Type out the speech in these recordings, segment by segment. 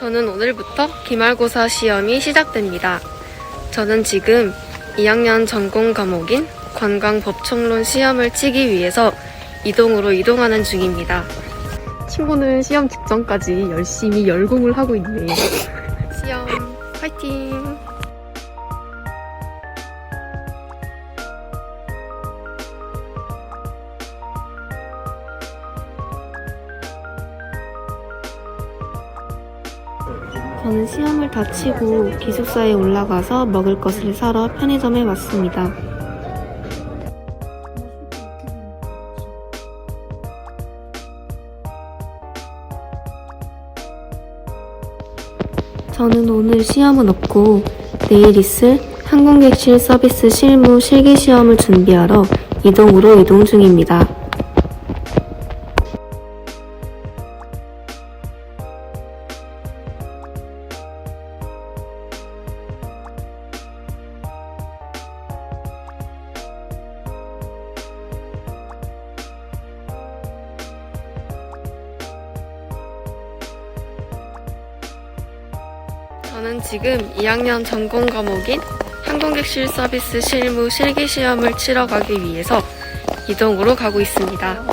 저는 오늘부터 기말고사 시험이 시작됩니다. 저는 지금 2학년 전공 과목인 관광법총론 시험을 치기 위해서 이동으로 이동하는 중입니다. 친구는 시험 직전까지 열심히 열공을 하고 있네요. 시험 파이팅! 저는 시험을 다 치고 기숙사에 올라가서 먹을 것을 사러 편의점에 왔습니다. 저는 오늘 시험은 없고 내일 있을 항공객실 서비스 실무 실기 시험을 준비하러 이동으로 이동 중입니다. 저는 지금 2학년 전공 과목인 항공객실 서비스 실무 실기 시험을 치러 가기 위해서 이동으로 가고 있습니다.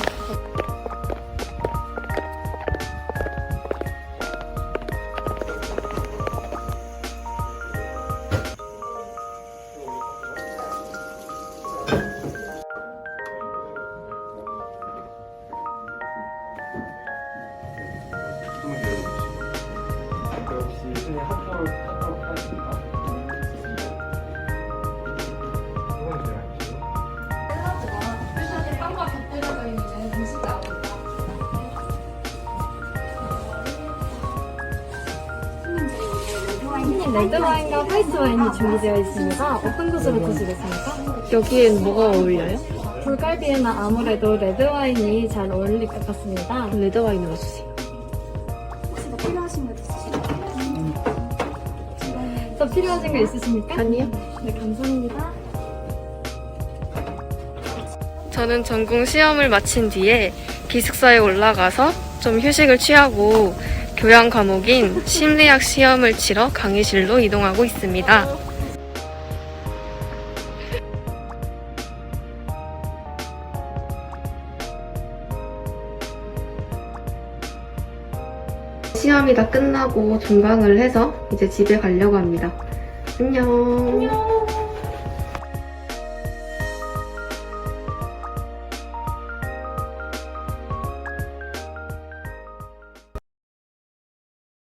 선생님 학교를 학교를 하십니까? 이건 제가 할게요. 빵과 곁들여져 있는 음식이 선생님 레드 와인과 화이트 와인이 준비되어 있습니다. 어떤 것으로 드시겠습니까? 여기엔 뭐가 어울려요? 불갈비에는 아무래도 레드 와인이 잘 어울릴 것 같습니다. 레드 와인으로 주세요. 더 필요하신 거 있으십니까? 아니요. 네, 감사합니다. 저는 전공 시험을 마친 뒤에 기숙사에 올라가서 좀 휴식을 취하고 교양 과목인 심리학 시험을 치러 강의실로 이동하고 있습니다. 시험이 다 끝나고 종강을 해서 이제 집에 가려고 합니다. 안녕.